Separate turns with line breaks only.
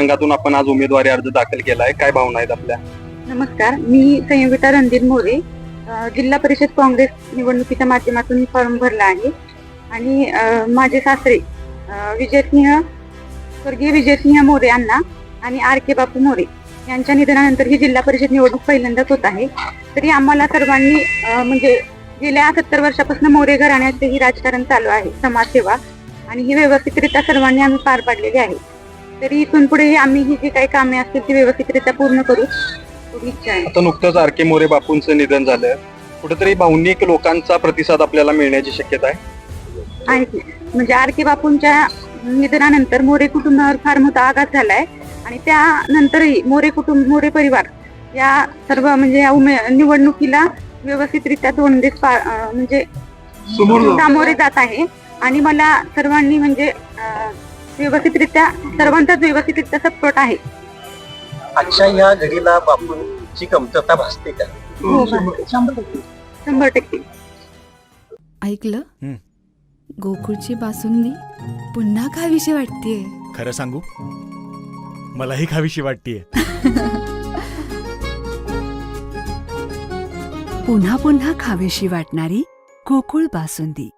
संघातून आपण आज उमेदवारी अर्ज दाखल केला आहे काय भावना आहेत आपल्या?
नमस्कार मी संयोगिता रणधीर मोरे. जिल्हा परिषद काँग्रेस निवडणुकीच्या माध्यमातून मी फॉर्म भरला आहे. आणि माझे सासरे विजयसिंह स्वर्गीय विजयसिंह मोरे यांना आणि आर के बापू मोरे यांच्या निधनानंतर ही जिल्हा परिषद निवडणूक पहिल्यांदाच होत आहे. तरी आम्हाला सर्वांनी म्हणजे गेल्या सत्तर वर्षापासून मोरे घराण्याचे ही राजकारण चालू आहे समाजसेवा. आणि ही व्यवस्थितरित्या सर्वांनी आम्ही पार पाडलेली आहे. तरी इथून पुढे आम्ही ही जी काही कामे असतील ती व्यवस्थितरित्या पूर्ण करू. एवढी इच्छा आहे.
आता नुकतंच आर के मोरे बापूंचं निधन झालं. कुठेतरी भावनिक लोकांचा प्रतिसाद आपल्याला मिळण्याची शक्यता आहे?
आहे की. म्हणजे आर के बापूंच्या निधनानंतर मोरे कुटुंबावर फार मोठा आघात झालाय. आणि त्यानंतरही मोरे कुटुंब मोरे परिवार या सर्व म्हणजे या उमे निवडणुकीला व्यवस्थितरित्या तोंड देत पा- अं, म्हणजे सामोरे जात आहे. आणि मला सर्वांनी म्हणजे अं, व्यवस्थितरित्या सर्वांचाच व्यवस्थितरित्या सपोर्ट आहे.
आजच्या या घडीला बापूंची कमतरता भासते का?
हो, शंभर टक्के.
ऐकलं?
हं.
गोकुळची बासुंदी पुन्हा खावीशी वाटतेय.
खरं सांगू? मलाही खावीशी वाटतीये.
पुन्हा पुन्हा खावीशी वाटणारी गोकुळ बासुंदी.